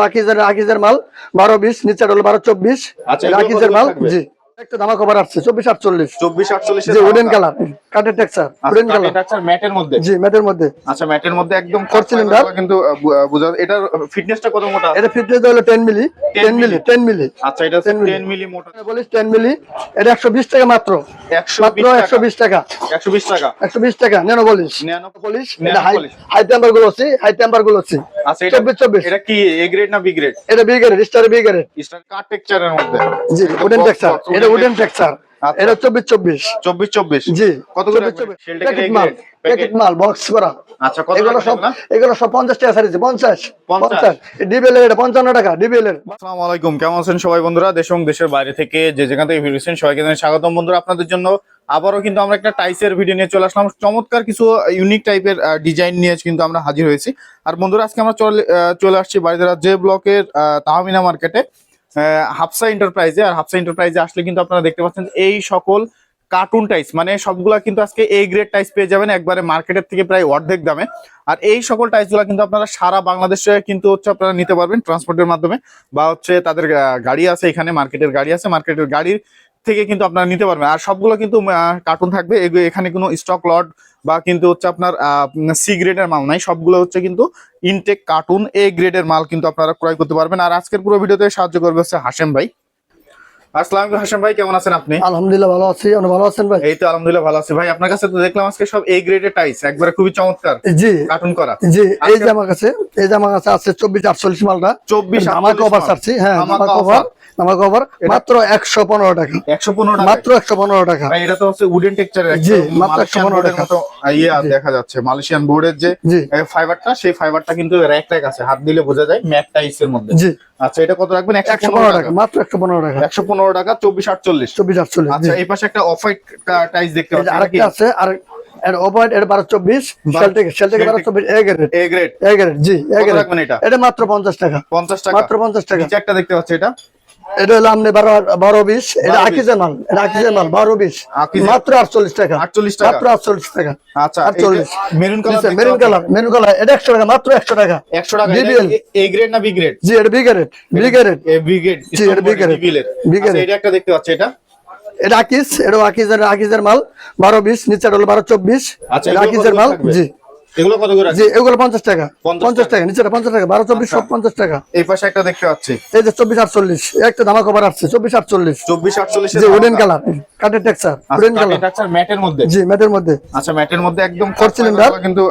আকিজের আকিজের মাল বারো বিশ নিচে হলো বারো চব্বিশ আচ্ছা, আকিজের মাল থাকবে? জি একটা দামা কভার আসছে চব্বিশ আটচল্লিশ। চব্বিশ আটচল্লিশ জি উডেন কালার কাঠের টেক্সার উডেন কালার ম্যাটের মধ্যে? জি ম্যাটের মধ্যে। আচ্ছা ম্যাটের মধ্যে একদম Four cylinder? কিন্তু বু- বোঝা এটার ফিটনেসটা কত মোটা? এটা ফিটনেস হলো ten milli ten milli ten milli আচ্ছা এটা 10 মিলি। মোটা। বলিস টেন মিলি এটা একশো বিশ টাকা মাত্র। একশো মাত্র একশো বিশ টাকা। একশো বিশ টাকা। একশো বিশ টাকা নেনো বলিস। ন্যানো বলিস এটা হাই হাই টেম্পারগুলো আছে হাই টেম্পারগুলো আছে। আচ্ছা এটা চব্বিশ চব্বিশ। এটা কি এ গ্রেড না বি গ্রেড এটা বিগের স্টার বিগের স্টার কাট টেক্সচারের মধ্যে। জি উডেন টেক্সার এটা উডেন টেক্সার আচ্ছা। এটা চব্বিশ চব্বিশ। চব্বিশ চব্বিশ। জি কত করে প্যাকেট মাল প্যাকেট মাল বক্স করা। আচ্ছা কত এগুলো সব এগুলো সব পঞ্চাশ টাকা সারিছে পঞ্চাশ। পঞ্চাশ? ডিবেল এটা পঞ্চান্ন টাকা ডিবেল এর। আসসালামু আলাইকুম কেমন আছেন সবাই বন্ধুরা? দেশ এবং দেশের বাইরে থেকে যে যেখান থেকে ভিডিও সবাইকে স্বাগতম বন্ধুরা আপনাদের জন্য। আবারও কিন্তু আমরা একটা টাইসের ভিডিও নিয়ে চলে আসলাম। চমৎকার কিছু ইউনিক টাইপের ডিজাইন নিয়ে কিন্তু আমরা হাজির হয়েছি। আর বন্ধুরা আজকে আমরা চলে আহ, চলে আসছি বাড়িদারা যে ব্লকের আহ, তাহমিনা মার্কেটে। হাফসা এন্টারপ্রাইজে আর হাফসা এন্টারপ্রাইজে আসলে কিন্তু আপনারা দেখতে পাচ্ছেন এই সকল কার্টুন টাইস মানে সবগুলা কিন্তু আজকে এই গ্রেড টাইস পেয়ে যাবেন, একবারে মার্কেটের থেকে প্রায় অর্ধেক দামে। আর এই সকল টাইসগুলো কিন্তু আপনারা সারা বাংলাদেশে কিন্তু হচ্ছে আপনারা নিতে পারবেন ট্রান্সপোর্টের মাধ্যমে, বা হচ্ছে তাদের গাড়ি আছে, এখানে মার্কেটের গাড়ি আছে মার্কেটের গাড়ির থেকে কিন্তু আপনারা নিতে পারবেন। আর সবগুলো কিন্তু কার্টুন থাকবে এখানে কোনো স্টক লট বা কিন্তু হচ্ছে আপনার সি গ্রেডের মাল নাই। সবগুলো হচ্ছে কিন্তু ইনটেক কার্টুন এ গ্রেডের মাল কিন্তু আপনারা ক্রয় করতে পারবেন। আর আজকের পুরো ভিডিওতে সাহায্য করবে হচ্ছে হাসেম ভাই। আসসালামু হাসেম ভাই কেমন আছেন আপনি? আলহামদুলিল্লাহ ভালো আছি। আপনি ভালো আছেন ভাই? এই তো আলহামদুলিল্লাহ ভালো আছি। ভাই আপনার কাছে তো দেখলাম আজকে সব এই গ্রেডের টাইস একবারে খুবই চমৎকার জি। কার্টুন করা। জি এই যে আমার কাছে এই যে আমার কাছে আছে চব্বিশ আটচল্লিশ মালটা। চব্বিশ আমার কভার ছাড়ছি হ্যাঁ আমার কভার আমার কভার মাত্র একশো পনেরো টাকা। একশো পনেরো টাকা। মাত্র একশো পনেরো টাকা। ভাই এটা তো হচ্ছে উডেন টেক্সচার জি, মাত্র 115 টাকা। মতো ইয়ে দেখা যাচ্ছে। মালয়েশিয়ান বোর্ডের যে ফাইবারটা সেই ফাইবারটা কিন্তু র্যাক র্যাক আছে। হাত দিলে বোঝা যায় ম্যাট টাইসের মধ্যে। জি। আচ্ছা এটা কত রাখবেন? একশো পনেরো টাকা। মাত্র একশো পনেরো টাকা। একশো পনেরো টাকা চব্বিশ আটচল্লিশ। চব্বিশ আটচল্লিশ। আচ্ছা এই পাশে একটা অফ হোয়াইট টাইস দেখতে পাচ্ছি আরেকটা আছে আর এর ওভার এর সেল থেকে সেল থেকে বারো চব্বিশ A grade A grade A grade G A grade এটা? এটা মাত্র পঞ্চাশ টাকা। পঞ্চাশ টাকা। মাত্র পঞ্চাশ টাকা। নিচে একটা দেখতে পাচ্ছি এটা। এটা হলো আপনি বারো বারো বিশ। এটা আকিজের মাল এটা আকিজের মাল বারো বিশ। মাত্র আটচল্লিশ টাকা। 48 টাকা। মাত্র আটচল্লিশ টাকা। আচ্ছা আটচল্লিশ। Maroon colour maroon colour maroon colour. এটা একশো টাকা মাত্র একশো টাকা। একশো টাকা এ গ্রেড না বি গ্রেড জি এটা B grade B grade B grade জি, এটা। B grade। এটা একটা দেখতে পাচ্ছি এটা? এটা আকিজ এটা আকিজের আকিজের মাল বারো বিশ নিচে হলো বারো চব্বিশ। আচ্ছা, আকিজের মাল জি। এগুলো কত করে জি এগুলো পঞ্চাশ টাকা। 50 পঞ্চাশ টাকা। নিচে পঞ্চাশ টাকা বারো চব্বিশ সব পঞ্চাশ টাকা। এই পাশে একটা দেখতে পাচ্ছি। এই যে চব্বিশ আটচল্লিশ একটা দামা কবার আসছে চব্বিশ আটচল্লিশ। চব্বিশ আটচল্লিশ কালার কাঠের উডেন কালার ম্যাটের মধ্যে? জি ম্যাটের মধ্যে। আচ্ছা ম্যাটের মধ্যে একদম Four cylinder? কিন্তু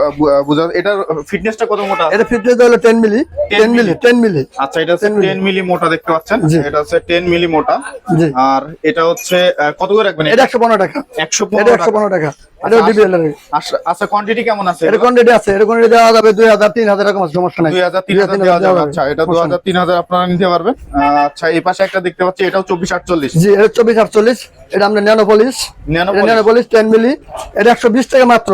বোঝা এটার ফিটনেসটা কত মোটা? এটা ফিটনেস হলো ten milli ten milli ten milli আচ্ছা এটা 10 মিলি। মোটা দেখতে পাচ্ছেন? এটা হচ্ছে টেন মিলি মোটা। জি। আর এটা হচ্ছে কত করে রাখবেন এটা একশো পনেরো টাকা। একশো এটা একশো পনেরো টাকা। এটা ডিবিএল এর। আচ্ছা আচ্ছা কোয়ান্টিটি কেমন আছে? এটা কোয়ান্টিটি আছে এটা কোয়ান্টিটি দেওয়া যাবে দুই হাজার তিন হাজার এরকম সমস্যা নাই। দেওয়া যাবে। আচ্ছা এটা দু হাজার তিন হাজার আপনারা নিতে পারবেন। আচ্ছা এই পাশে একটা দেখতে পাচ্ছি এটাও চব্বিশ আটচল্লিশ। জি এটা চব্বিশ আটচল্লিশ। এটা আমরা nano polish nano polish ten milli এটা একশো বিশ টাকা মাত্র।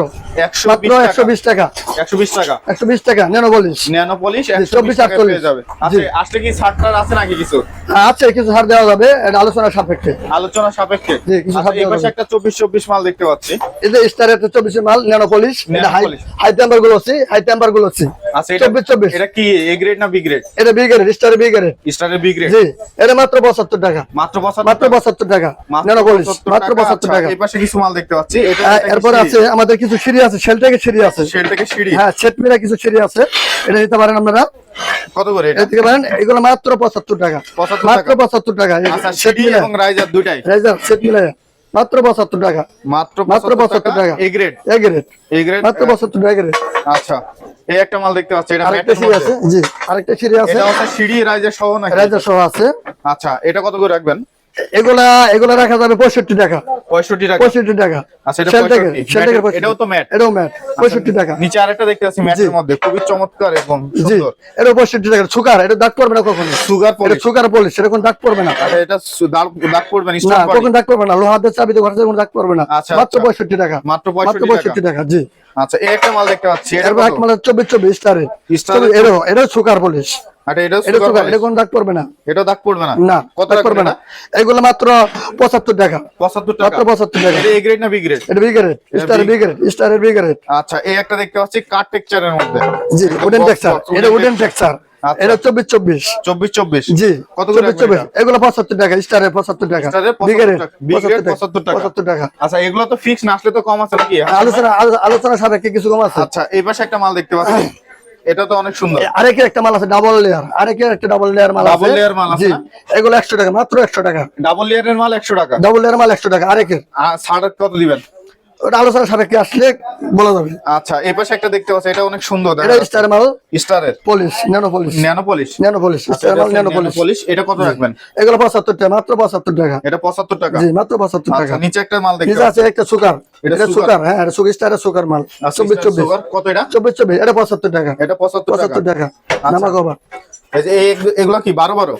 মাত্র একশো বিশ টাকা। একশো বিশ টাকা। একশো বিশ টাকা ন্যানো পলিশ ন্যানো পলিশ একশো 24 বিশ টাকা 48 পেয়ে যাবে। আচ্ছা আসলে কি ছাড়টার আছে নাকি কিছু? আছে কিছু ছাড় দেওয়া যাবে। এটা আলোচনার সাপেক্ষে। আলোচনা সাপেক্ষে। কিছু আচ্ছা একটা চব্বিশ চব্বিশ মাল দেখতে পাচ্ছি। যে স্টার একটা চব্বিশ মাল ন্যানো পলিশ হাই। টেম্পারগুলো আছে হাই টেম্পারগুলো আছে। আচ্ছা এটা চব্বিশ চব্বিশ এটা কি এ গ্রেড না বি গ্রেড এটা B grade star B grade স্টারের বি গ্রেড জি এটা মাত্র পঁচাত্তর টাকা। মাত্র মাত্র? পঁচাত্তর টাকা। ন্যানো পলিশ 75 মাত্র টাকা। পঁচাত্তর আচ্ছা, টাকা। এই পাশে কিছু মাল দেখতে পাচ্ছি এটা হ্যাঁ, এরপর আছে আমাদের কিছু সিঁড়ি আছে থেকে সিঁড়ি আছে। থেকে সিঁড়ি। হ্যাঁ সেট মিলা কিছু সিঁড়ি আছে এটা নিতে পারেন আপনারা। কত করে এটা? এটা নিতে পারেন এগুলো মাত্র পঁচাত্তর টাকা। মাত্র টাকা। পঁচাত্তর টাকা আচ্ছা সিঁড়ি এবং রাইজার দুটাই রেজার সেট মাত্র পঁচাত্তর টাকা। মাত্র মাত্র 75 টাকা। A grade A grade A grade মাত্র পঁচাত্তর টাকা গ্রেড আচ্ছা এই একটা মাল দেখতে পাচ্ছি এটা ম্যাটের আছে জি আরেকটা সিঁড়ি আছে। এটা হচ্ছে সিঁড়ি রাইজার সহ নাকি? রাইজার সহ আছে। আচ্ছা এটা কত করে রাখবেন? এগুলা এগুলা রাখা যাবে পঁয়ষট্টি টাকা। পঁয়ষট্টি টাকা। পঁয়ষট্টি টাকা। আচ্ছা এটা সেল থেকে 65 সেল থেকে ম্যাট- 65 এটাও তো ম্যাট। এটাও ম্যাট পঁয়ষট্টি টাকা। নিচে আরেকটা দেখতে পাচ্ছি ম্যাটের মধ্যে খুবই চমৎকার এবং জি এটা পঁয়ষট্টি টাকা সুগার এটা দাগ পড়বে না কখনো? সুগার সুগার পলিশ এটা কোন দাগ পড়বে না। আচ্ছা এটা দাগ দাগ না কখন দাগ পড়বে না লোহাদের চাবিতে ঘরে কোনো দাগ পড়বে না। আচ্ছা, মাত্র। পঁয়ষট্টি টাকা। মাত্র মাত্র 65 পঁয়ষট্টি টাকা জি। আচ্ছা একটা মাল দেখতে পাচ্ছি এটা এক কত? চব্বিশ চব্বিশ স্টারে Star এর এটাও এটাও সুগার পলিশ। আচ্ছা এটা এটা সুগার সুগার এটা কোন দাগ পড়বে না। এটা দাগ পড়বে না। না কত পড়বে না। এগুলো মাত্র পঁচাত্তর টাকা। 75 টাকা? মাত্র পঁচাত্তর টাকা। এটা এ গ্রেড না বি গ্রেড এটা বিগারেট স্টারের big- বিগারেট স্টারের বিগারেট আচ্ছা এই একটা দেখতে পাচ্ছি কাট টেক্সচারের মধ্যে। জি উডেন এটা উডেন আচ্ছা। এটা চব্বিশ চব্বিশ। চব্বিশ চব্বিশ। জি কত চব্বিশ রাখবেন চব্বিশ। এগুলো পঁচাত্তর টাকা পঁচাত্তর টাকা। স্টারের 75 বিগের টাকা, বিগের 75 টাকা। পঁচাত্তর টাকা। আচ্ছা এগুলো তো ফিক্স না আসলে তো কম আছে নাকি? আলোচনা আলো- আলোচনা সাপেক্ষে কিছু কম আছে। আচ্ছা এই পাশে একটা মাল দেখতে পাচ্ছি। এটা তো অনেক সুন্দর। আরেকের একটা মাল আছে ডাবল লেয়ার আরেকের একটা ডাবল লেয়ার মাল আছে। Double layer মাল আছে এগুলো একশো টাকা মাত্র একশো টাকা। ডাবল লেয়ারের মাল একশো টাকা। ডাবল লেয়ার মাল একশো টাকা আরেকের। ছাড় কত দিবেন? ওটা আলোচনা সাপেক্ষে আসলে বলা যাবে। আচ্ছা এই পাশে একটা দেখতে পাচ্ছি এটা অনেক সুন্দর এটা স্টার মাল। স্টারের polish nano polish nano polish nano polish star মাল ন্যানো পলিশ পলিশ এটা কত রাখবেন? এগুলো টাকা মাত্র পঁচাত্তর টাকা। এটা পঁচাত্তর টাকা। জি মাত্র পঁচাত্তর টাকা। আচ্ছা নিচে একটা মাল দেখতে আছে একটা সুগার। এটা হ্যাঁ এটা মাল। চব্বিশ চব্বিশ। কত এটা? চব্বিশ চব্বিশ এটা পঁচাত্তর টাকা। এটা পঁচাত্তর পঁচাত্তর টাকা। নামা কভার এই- এগুলো কি বারো বারো?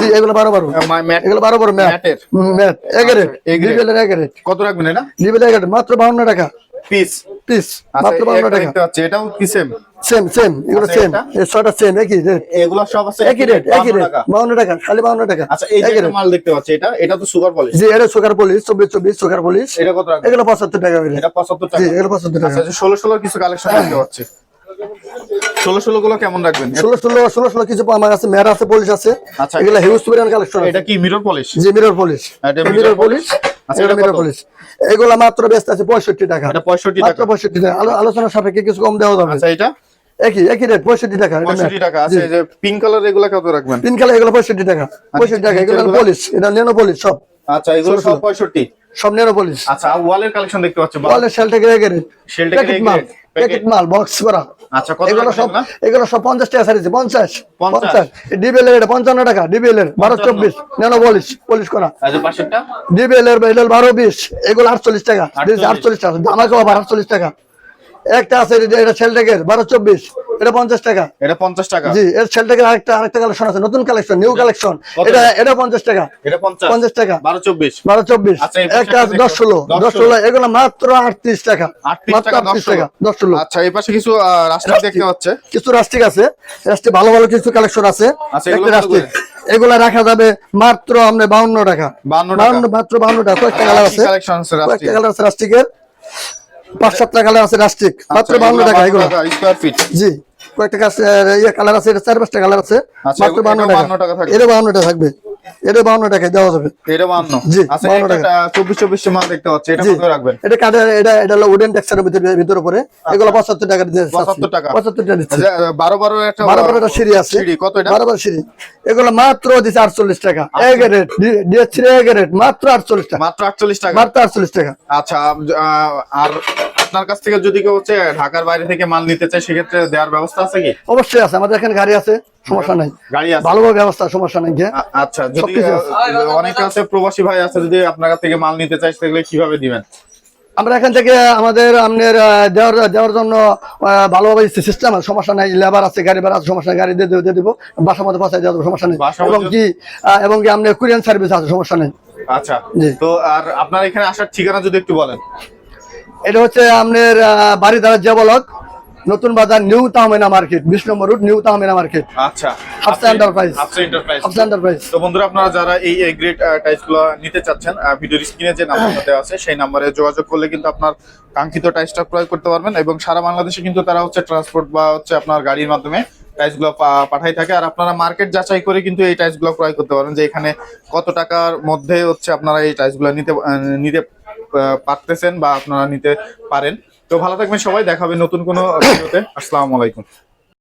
জি এগুলো বারো বারো। ম্যাট এগুলো বারো বারো ম্যাটের। ম্যাট। এগারেট। আচ্ছা, grade। কত রাখবেন এটা? ডিবেলের এগারেট মাত্র বাউন্ন টাকা। পিস পিস আচ্ছা মাত্র টাকা। দেখতে পাচ্ছি এটাও কি সেম সেম সেম এগুলো আচ্ছা, সেম এটা? এই ছয়টা সেম একই রেট এগুলো সব আছে একই রেট একই রেট টাকা। বাউন্ন টাকা খালি বাউন্ন টাকা। আচ্ছা এই যে মাল দেখতে পাচ্ছি এটা এটা তো সুগার পলিশ জি এটা সুগার পলিশ চব্বিশ চব্বিশ সুগার পলিশ এটা কত রাখবেন? এগুলো পঁচাত্তর টাকা করে। এটা পঁচাত্তর জি এগুলো পঁচাত্তর টাকা। আচ্ছা ষোলো ষোলো কিছু কালেকশন দেখতে পাচ্ছি। ষোলো ষোলো গুলো কেমন রাখবেন? ষোলো ষোলো ষোলো ষোলো কিছু আমার আছে মেয়ার আছে পলিশ আছে। আচ্ছা। এগুলো হিউজ পরিমাণ কালেকশন এটা কি মিরর পলিশ জি মিরর পলিশ মিরর পলিশ আচ্ছা, এটা এটা মিরর পলিশ এগুলো মাত্র ব্যস্ত আছে পঁয়ষট্টি টাকা। এটা মাত্র টাকা। আলোচনা সাপেক্ষে কিছু কম দেওয়া যাবে। আচ্ছা এটা? একই একই রেট পঁয়ষট্টি টাকা এটা পঁয়ষট্টি matte। টাকা। আছে যে পিঙ্ক কালার এগুলো কত রাখবেন? কালার এগুলো পঁয়ষট্টি টাকা। পঁয়ষট্টি টাকা এগুলো? পলিশ এটা নেনো পলিশ সব। আচ্ছা এগুলো সব পঁয়ষট্টি? সব নেনো পলিশ আচ্ছা ওয়ালের কালেকশন দেখতে পাচ্ছি ওয়ালের। প্যাকেট মাল বক্স করা। আচ্ছা কত এগুলো সব এগুলো? সব পঞ্চাশ টাকা সারিছে পঞ্চাশ। পঞ্চাশ? পঞ্চাশ। ডিবিএল এর এটা পঞ্চান্ন টাকা ডিবিএল এর বারো পঞ্চান্ন? চব্বিশ নেনো পলিশ পলিশ করা। আচ্ছা পাশেরটা? ডিবিএল এর এল বারো বিশ এগুলো আটচল্লিশ টাকা। আটচল্লিশ। আটচল্লিশ টাকা জামা কাপড় আটচল্লিশ টাকা। একটা আছে এটা- শেলটেকের বারো চব্বিশ। এটা পঞ্চাশ টাকা। এটা পঞ্চাশ টাকা। জি এর শেলটেকের আরেকটা আরেকটা কালেকশন আছে নতুন কালেকশন নিউ কালেকশন এটা এটা পঞ্চাশ টাকা। এটা পঞ্চাশ। টাকা। বারো চব্বিশ। বারো চব্বিশ। আচ্ছা, একটা আছে দশ ষোলো। দশ ষোলো এগুলো মাত্র আটত্রিশ টাকা। মাত্র আটত্রিশ টাকা দশ ষোলো। আচ্ছা এই পাশে কিছু রাস্তা দেখতে পাচ্ছে। কিছু রাস্টিক আছে। রাস্টিক ভালো ভালো কিছু কালেকশন আছে। আচ্ছা, একটা রাস্টিক এগুলা রাখা যাবে মাত্র আমরা বাউন্ন টাকা। বাউন্ন মাত্র বাউন্ন টাকা। কয়েকটা কালার আছে? কয়েকটা কালার আছে রাস্টিকের পাঁচ সাতটা কালার আছে রাস্টিক মাত্র বাউন্ন টাকা এগুলো। স্কোয়ার ফিট জি কয়েকটা কাছে ইয়ে কালার আছে এটা চার পাঁচটা কালার আছে আচ্ছা, মাত্র এগুলো- বাউন্ন টাকা। 52 টাকা থাকবে। এটা বাউন্ন টাকা থাকবে। এটা বাউন্ন টাকায় দেওয়া যাবে। এটা জি, আচ্ছা 52 মাল দেখতে পাচ্ছি এটা কত রাখবেন? এটা কাঠের এটা এটা হলো উডেন টেক্সচারের ভিতরে ভিতরে পরে এগুলো পঁচাত্তর টাকা দিয়ে 75 টাকা। পঁচাত্তর টাকা দিচ্ছে। আচ্ছা, বারো বারো একটা বারো বারো সিঁড়ি আছে। সিঁড়ি কত এটা? সিঁড়ি। এগুলো মাত্র দিচ্ছে আটচল্লিশ টাকা। এক রেট দিয়েছি এক রেট মাত্র আটচল্লিশ টাকা। মাত্র আটচল্লিশ টাকা। মাত্র আটচল্লিশ টাকা। আচ্ছা আর আপনার কাছ থেকে যদি কেউ হচ্ছে ঢাকার বাইরে থেকে মাল নিতে চায় সেক্ষেত্রে দেওয়ার ব্যবস্থা আছে কি? অবশ্যই আছে আমাদের এখানে গাড়ি আছে সমস্যা নাই। গাড়ি আছে? ভালোভাবে ব্যবস্থা সমস্যা নাই আচ্ছা যদি অনেকে আছে প্রবাসী ভাই আছে যদি আপনার কাছ থেকে মাল নিতে চায় সেগুলো কীভাবে দিবেন? আমরা এখান থেকে আমাদের আপনার দেওয়ার দেওয়ার জন্য ভালোভাবে সিস্টেম আছে সমস্যা নাই লেবার আছে গাড়ি ভাড়া আছে সমস্যা নাই গাড়ি দিয়ে দেবো দিয়ে দেবো বাসার মধ্যে পৌঁছাই দেওয়া সমস্যা নেই। এবং কি এবং কি আপনার কুরিয়ান সার্ভিস আছে সমস্যা নেই। আচ্ছা। তো আর আপনার এখানে আসার ঠিকানা যদি একটু বলেন। এটা হচ্ছে আপনার আহ, বাড়ি দ্বারা যে বলক নতুন বাজার নিউ তাহমেনা মার্কেট বিশ number route new Tahmena market. আচ্ছা Hafsa enterprise. Hafsa enterprise Hafsa enterprise তো বন্ধুরা আপনারা যারা এই গ্রেড নিতে চাচ্ছেন ভিডিওর স্ক্রিনে যে নাম্বারটা দেওয়া আছে সেই নাম্বারে যোগাযোগ করলে কিন্তু আপনার কাঙ্ক্ষিত ক্রয় করতে পারবেন এবং সারা বাংলাদেশে কিন্তু তারা হচ্ছে ট্রান্সপোর্ট বা হচ্ছে আপনার গাড়ির মাধ্যমে পাঠাই থাকে। আর আপনারা মার্কেট যাচাই করে কিন্তু এই টাইসগুলো ক্রয় করতে পারেন যে এখানে কত টাকার মধ্যে হচ্ছে আপনারা এই টাইসগুলো নিতে নিতে পারতেছেন বা আপনারা নিতে পারেন। তো ভালো থাকবেন সবাই দেখাবে নতুন কোনো ভিডিওতে। আসসালামু আলাইকুম।